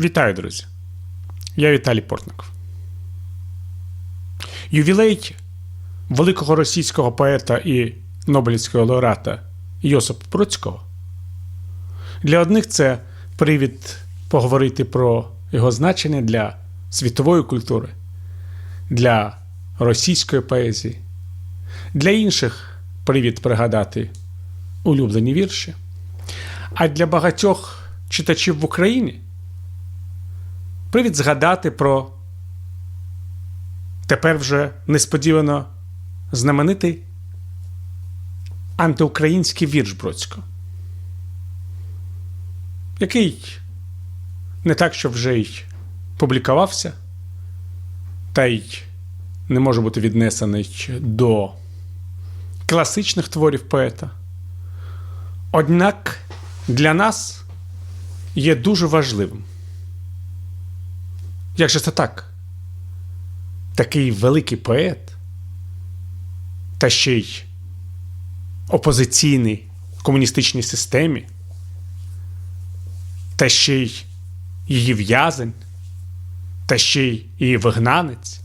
Вітаю, друзі! Я Віталій Портников. Ювілей великого російського поета і Нобелівського лауреата Йосипа Бродського. Для одних це привід поговорити про його значення для світової культури, для російської поезії, для інших привід пригадати улюблені вірші. А для багатьох читачів в Україні привід згадати про тепер вже несподівано знаменитий антиукраїнський вірш Бродського, який не так, що вже й публікувався, та й не може бути віднесений до класичних творів поета. Однак для нас є дуже важливим. Як же це так? Такий великий поет, та ще й опозиційний в комуністичній системі, та ще й її в'язень, та ще й її вигнанець,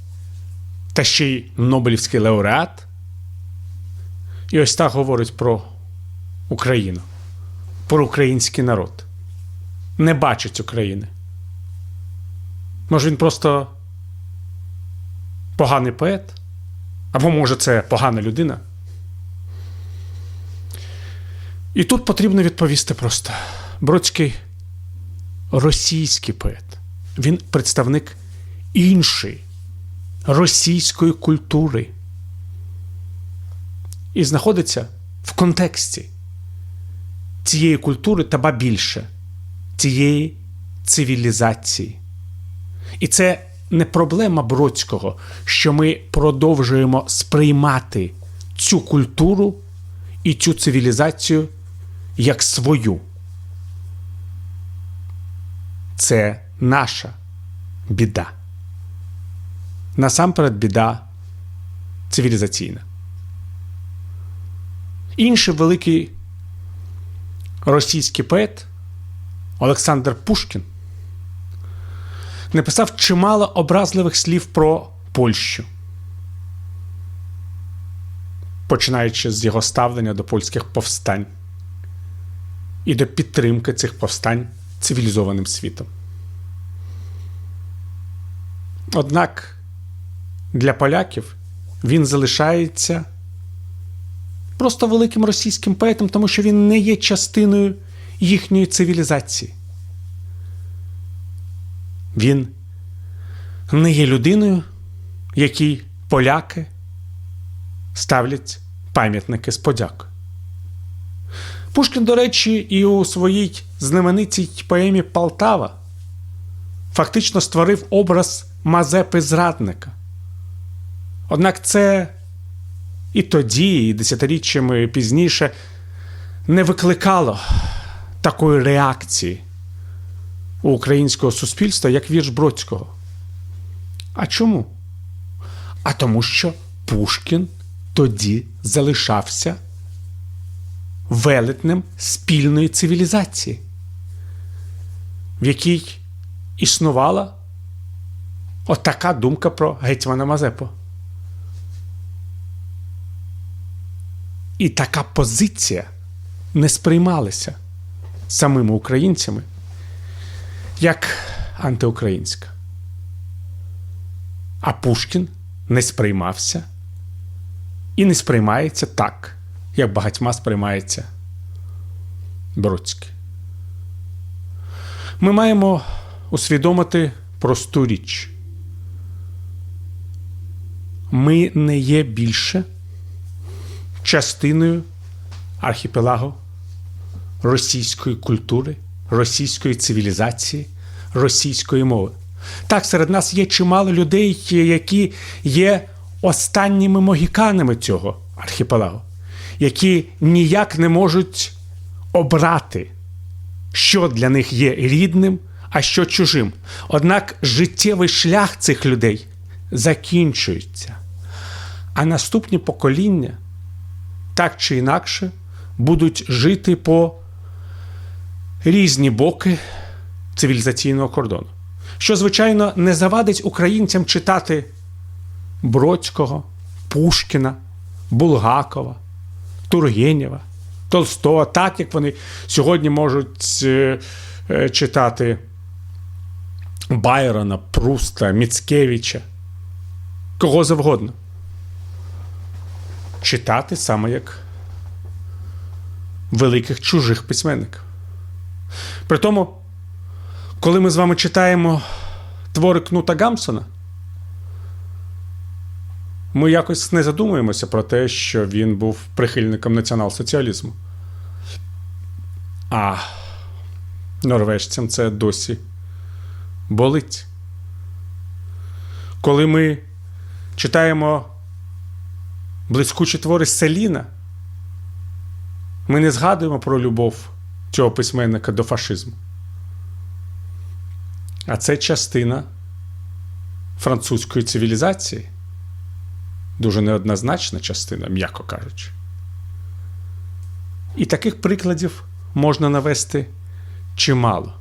та ще й Нобелівський лауреат. І ось так говорить про Україну, про український народ. Не бачить України. Може, він просто поганий поет? Або може це погана людина? І тут потрібно відповісти просто: Бродський російський поет. Він представник іншої російської культури. І знаходиться в контексті цієї культури та ба більше цієї цивілізації. І це не проблема Бродського, що ми продовжуємо сприймати цю культуру і цю цивілізацію як свою. Це наша біда. Насамперед біда цивілізаційна. Інший великий російський поет Олександр Пушкін написав чимало образливих слів про Польщу, починаючи з його ставлення до польських повстань і до підтримки цих повстань цивілізованим світом. Однак для поляків він залишається просто великим російським поетом, тому що він не є частиною їхньої цивілізації. Він не є людиною, якій поляки ставлять пам'ятники з подякою. Пушкін, до речі, і у своїй знаменитій поемі Полтава фактично створив образ Мазепи зрадника. Однак це і тоді, і десятиріччями пізніше не викликало такої реакції українського суспільства, як вірш Бродського. А чому? А тому, що Пушкін тоді залишався велетнем спільної цивілізації, в якій існувала отака думка про гетьмана Мазепу. І така позиція не сприймалася самими українцями як антиукраїнська. А Пушкін не сприймався і не сприймається так, як багатьма сприймається Бродський. Ми маємо усвідомити просту річ. Ми не є більше частиною архіпелагу російської культури, російської цивілізації, російської мови. Так, серед нас є чимало людей, які є останніми могіканами цього архіпелагу, які ніяк не можуть обрати, що для них є рідним, а що чужим. Однак життєвий шлях цих людей закінчується. А наступні покоління так чи інакше будуть жити по різні боки цивілізаційного кордону. Що, звичайно, не завадить українцям читати Бродського, Пушкіна, Булгакова, Тургенєва, Толстого, так як вони сьогодні можуть е, е, читати Байрона, Пруста, Міцкевича, кого завгодно. Читати саме як великих чужих письменників. При тому, коли ми з вами читаємо твори Кнута Гамсона, ми якось не задумуємося про те, що він був прихильником націонал-соціалізму. А норвежцям це досі болить. Коли ми читаємо блискучі твори Селіна, ми не згадуємо про любов цього письменника до фашизму. А це частина французької цивілізації. Дуже неоднозначна частина, м'яко кажучи. І таких прикладів можна навести чимало.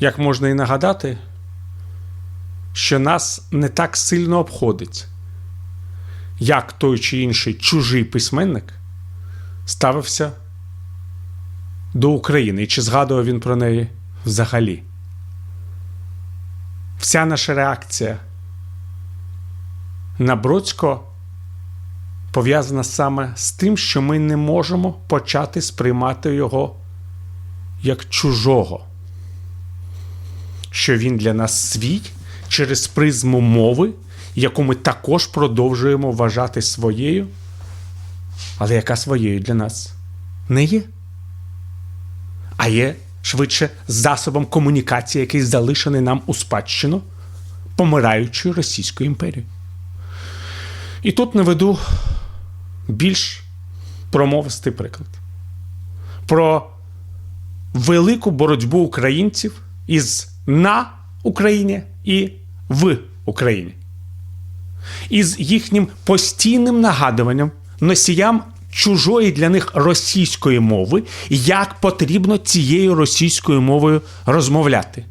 Як можна і нагадати, що нас не так сильно обходить, як той чи інший чужий письменник ставився до України і чи згадував він про неї взагалі. Вся наша реакція на Бродського пов'язана саме з тим, що ми не можемо почати сприймати його як чужого, що він для нас свій через призму мови, яку ми також продовжуємо вважати своєю, але яка своєю для нас не є, а є швидше засобом комунікації, який залишений нам у спадщину помираючої Російської імперії. І тут наведу більш промовистий приклад про велику боротьбу українців із на Україні і в Україні. Із їхнім постійним нагадуванням носіям чужої для них російської мови, як потрібно цією російською мовою розмовляти.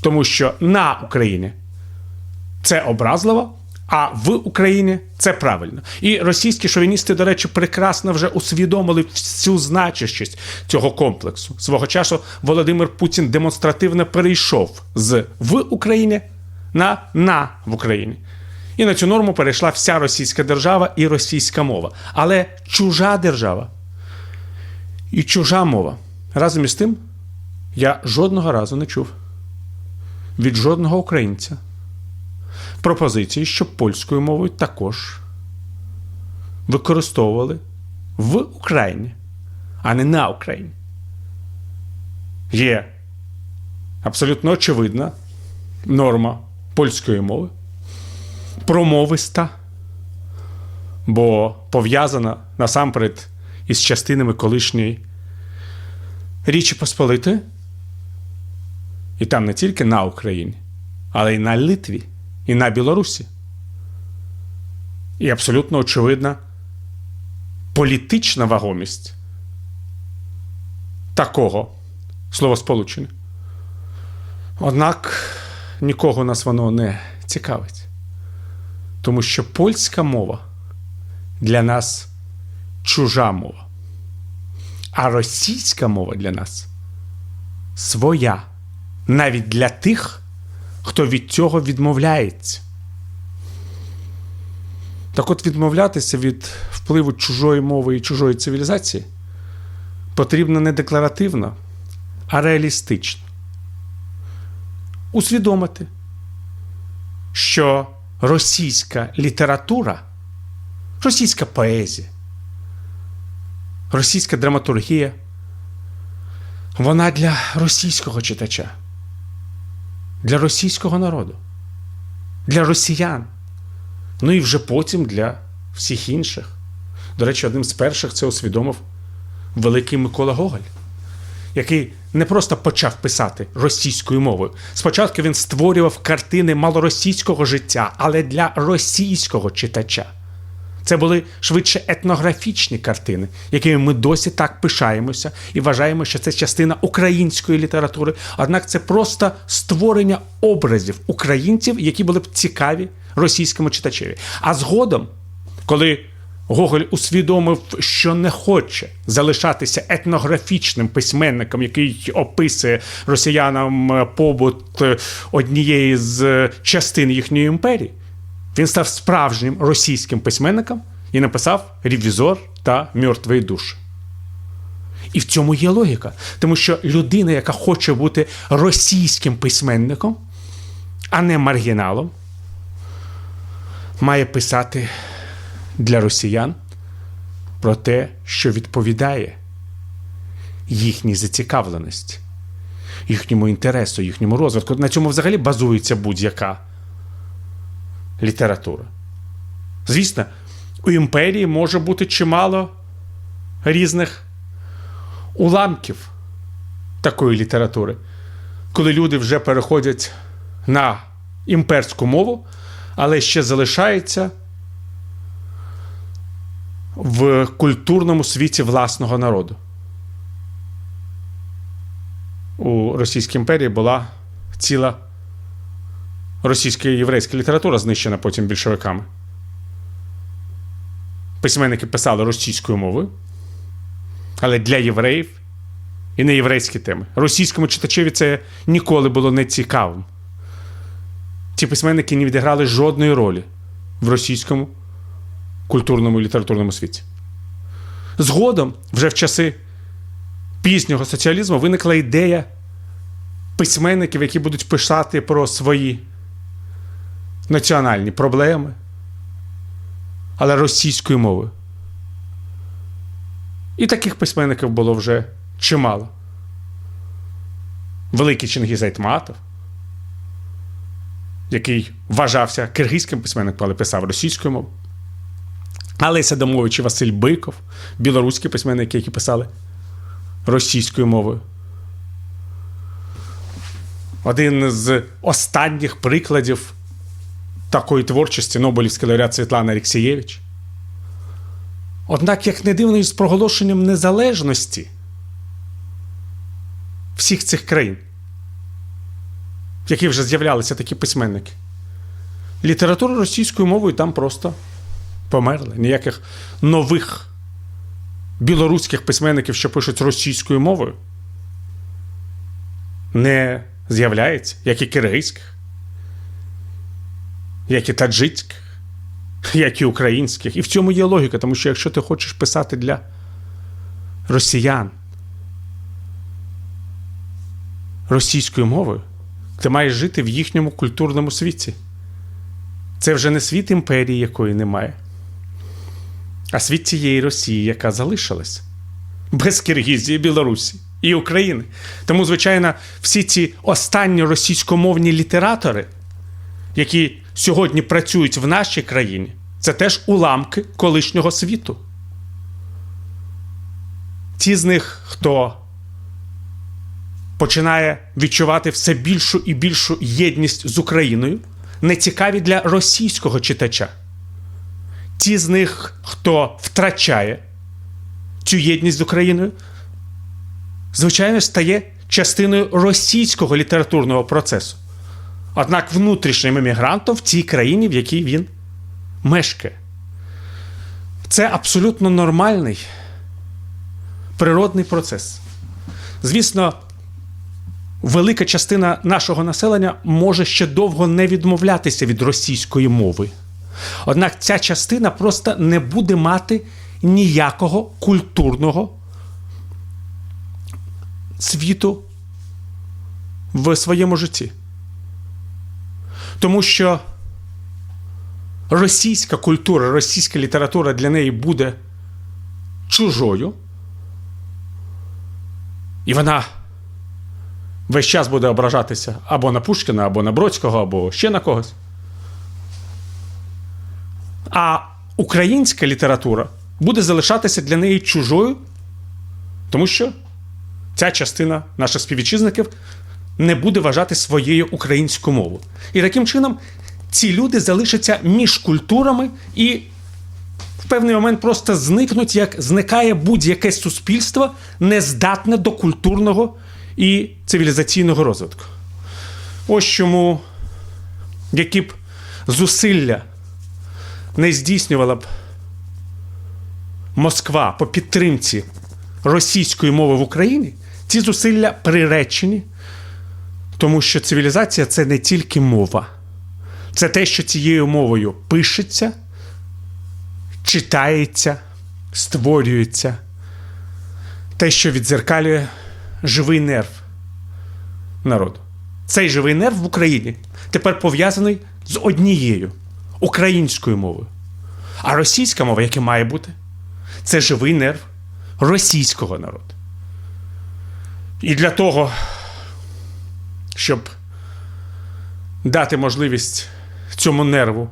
Тому що на Україні це образливо, а в Україні це правильно. І російські шовіністи, до речі, прекрасно вже усвідомили всю значущість цього комплексу. Свого часу Володимир Путін демонстративно перейшов з в Україні на на в Україні. І на цю норму перейшла вся російська держава і російська мова. Але чужа держава і чужа мова. Разом із тим, я жодного разу не чув від жодного українця пропозиції, щоб польською мовою також використовували в Україні, а не на Україні. Є абсолютно очевидна норма польської мови, промовиста, бо пов'язана насамперед із частинами колишньої Річі Посполитої, і там не тільки на Україні, але й на Литві і на Білорусі. І абсолютно очевидна політична вагомість такого словосполучення. Однак нікого нас воно не цікавить. Тому що польська мова для нас чужа мова, а російська мова для нас своя, навіть для тих хто від цього відмовляється. Так от відмовлятися від впливу чужої мови і чужої цивілізації потрібно не декларативно, а реалістично. Усвідомити, що російська література, російська поезія, російська драматургія, вона для російського читача для російського народу, для росіян. Ну і вже потім для всіх інших. До речі, одним з перших це усвідомив великий Микола Гоголь, який не просто почав писати російською мовою. Спочатку він створював картини малоросійського життя, але для російського читача. Це були швидше етнографічні картини, якими ми досі так пишаємося і вважаємо, що це частина української літератури. Однак це просто створення образів українців, які були б цікаві російському читачеві. А згодом, коли Гоголь усвідомив, що не хоче залишатися етнографічним письменником, який описує росіянам побут однієї з частин їхньої імперії. Він став справжнім російським письменником і написав Ревізор та Мертвий душ. І в цьому є логіка, тому що людина, яка хоче бути російським письменником, а не маргіналом, має писати для росіян про те, що відповідає їхній зацікавленості, їхньому інтересу, їхньому розвитку. На цьому взагалі базується будь-яка література. Звісно, у імперії може бути чимало різних уламків такої літератури, коли люди вже переходять на імперську мову, але ще залишаються в культурному світі власного народу. У Російській імперії була ціла російська і єврейська література, знищена потім більшовиками. Письменники писали російською мовою, але для євреїв і не єврейські теми. Російському читачеві це ніколи було не цікавим. Ці письменники не відіграли жодної ролі в російському культурному і літературному світі. Згодом, вже в часи пізнього соціалізму, виникла ідея письменників, які будуть писати про свої національні проблеми, але російською мовою. І таких письменників було вже чимало. Великий Чингіз Айтматов, який вважався киргизьким письменником, але писав російською мовою. Олеся Домович і Василь Биков, білоруські письменники, які писали російською мовою. Один з останніх прикладів такої творчості Нобелівський лауреат Світлана Алексієвич. Однак, як не дивно, із проголошенням незалежності всіх цих країн, в яких вже з'являлися такі письменники, література російською мовою там просто померли. Ніяких нових білоруських письменників, що пишуть російською мовою, не з'являється, як і киргизьких, як і таджицьких, як і українських. І в цьому є логіка, тому що якщо ти хочеш писати для росіян російською мовою, ти маєш жити в їхньому культурному світі. Це вже не світ імперії, якої немає, а світ цієї Росії, яка залишилась без Киргізії, Білорусі і України. Тому, звичайно, всі ці останні російськомовні літератори, які сьогодні працюють в нашій країні, це теж уламки колишнього світу. Ті з них, хто починає відчувати все більшу і більшу єдність з Україною, не цікаві для російського читача. Ті з них, хто втрачає цю єдність з Україною, звичайно, стає частиною російського літературного процесу. Однак внутрішнім емігрантом в тій країні, в якій він мешкає. Це абсолютно нормальний природний процес. Звісно, велика частина нашого населення може ще довго не відмовлятися від російської мови. Однак ця частина просто не буде мати ніякого культурного світу в своєму житті. Тому що російська культура, російська література для неї буде чужою, і вона весь час буде ображатися або на Пушкіна, або на Бродського, або ще на когось. А українська література буде залишатися для неї чужою, тому що ця частина наших співвітчизників не буде вважати своєю українську мову. І таким чином ці люди залишаться між культурами і в певний момент просто зникнуть, як зникає будь-яке суспільство, нездатне до культурного і цивілізаційного розвитку. Ось чому, які б зусилля не здійснювала б Москва по підтримці російської мови в Україні, ці зусилля приречені, тому що цивілізація це не тільки мова, це те, що цією мовою пишеться, читається, створюється, те, що відзеркалює живий нерв народу. Цей живий нерв в Україні тепер пов'язаний з однією українською мовою. А російська мова, яка має бути, це живий нерв російського народу. І для того, щоб дати можливість цьому нерву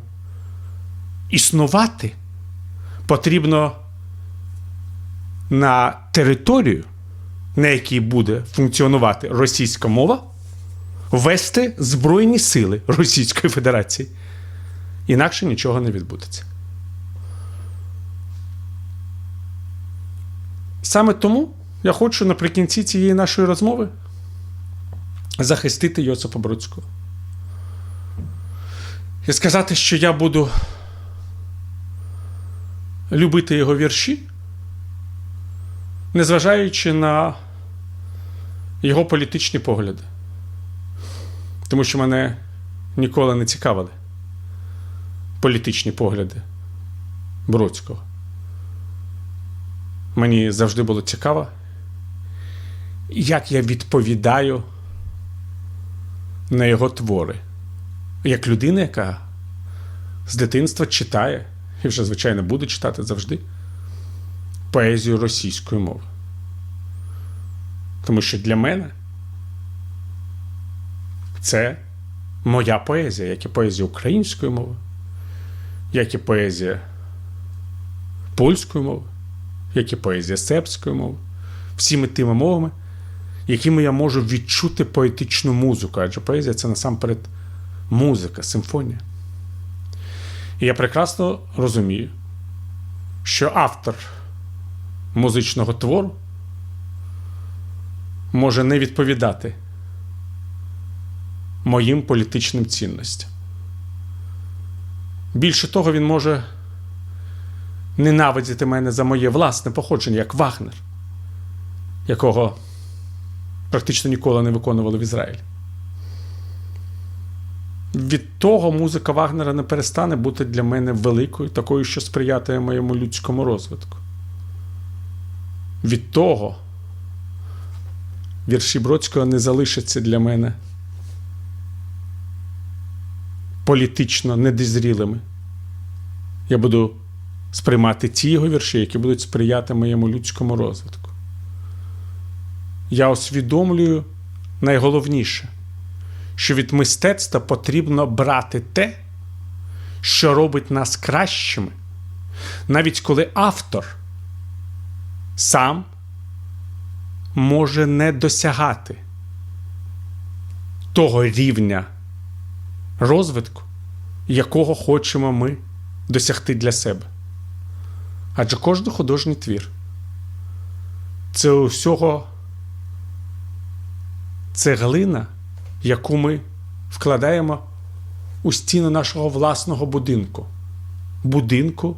існувати, потрібно на територію, на якій буде функціонувати російська мова, ввести Збройні сили Російської Федерації. Інакше нічого не відбудеться. Саме тому я хочу наприкінці цієї нашої розмови захистити Йосипа Бродського. І сказати, що я буду любити його вірші, незважаючи на його політичні погляди. Тому що мене ніколи не цікавили політичні погляди Бродського. Мені завжди було цікаво, як я відповідаю на його твори, як людина, яка з дитинства читає, і вже, звичайно, буде читати завжди поезію російської мови. Тому що для мене це моя поезія, як і поезія української мови, як і поезія польської мови як і поезія сербської мови, всіми тими мовами, якими я можу відчути поетичну музику, адже поезія це насамперед музика, симфонія. І я прекрасно розумію, що автор музичного твору може не відповідати моїм політичним цінностям. Більше того, він може ненавидіти мене за моє власне походження, як Вагнер, якого практично ніколи не виконували в Ізраїлі. Від того музика Вагнера не перестане бути для мене великою, такою, що сприятиме моєму людському розвитку. Від того вірші Бродського не залишаться для мене політично недозрілими. Я буду сприймати ті його вірші, які будуть сприяти моєму людському розвитку. Я усвідомлюю найголовніше, що від мистецтва потрібно брати те, що робить нас кращими, навіть коли автор сам може не досягати того рівня розвитку, якого хочемо ми досягти для себе. Адже кожен художній твір це усього цеглина, яку ми вкладаємо у стіну нашого власного будинку, будинку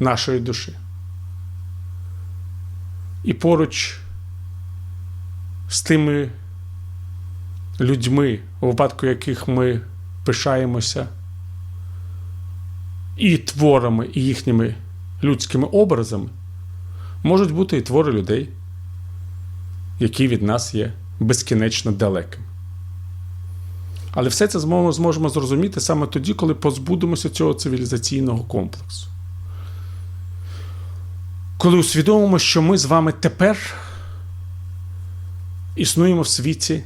нашої душі. І поруч з тими людьми, у випадку яких ми пишаємося, і творами, і їхніми людськими образами можуть бути і твори людей, які від нас є безкінечно далекими. Але все це зможемо зрозуміти саме тоді, коли позбудемося цього цивілізаційного комплексу. Коли усвідомимо, що ми з вами тепер існуємо в світі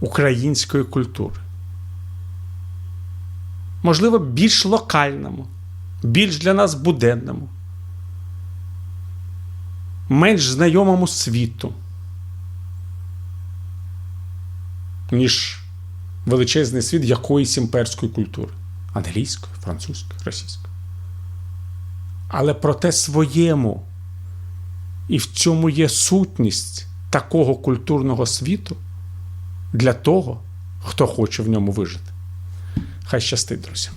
української культури. Можливо, більш локальному більш для нас буденному, менш знайомому світу, ніж величезний світ якоїсь імперської культури англійської, французької, російської. але проте своєму. І в цьому є сутність такого культурного світу для того, хто хоче в ньому вижити. Хай щастить, друзі.